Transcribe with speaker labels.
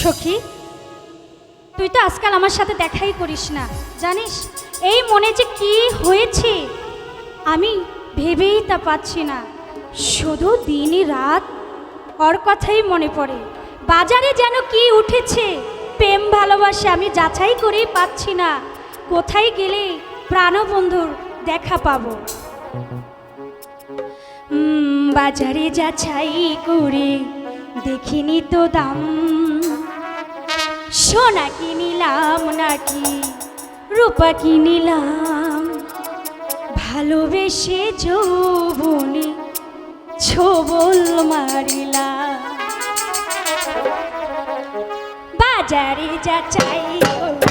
Speaker 1: সখী, তুই তো আজকাল আমার সাথে দেখাই করিস না, জানিস? এই মনে যে কি হয়েছে, আমি ভেবেই তা পাচ্ছি না। শুধু দিনই রাত ওর কথাই মনে পড়ে। বাজারে যেন কি উঠেছে, প্রেম ভালোবাসা আমি যাচাই করেই পাচ্ছি না। কোথায় গেলে প্রাণবন্ধুর দেখা পাবো? বাজারে যাচাই করে দেখিনি তো দাম। সোনা কি নিলাম নাকি রূপা কি নিলাম। ভালোবেসে যৌবনে ছোবল মারিলাম। বাজারে যাচাই করে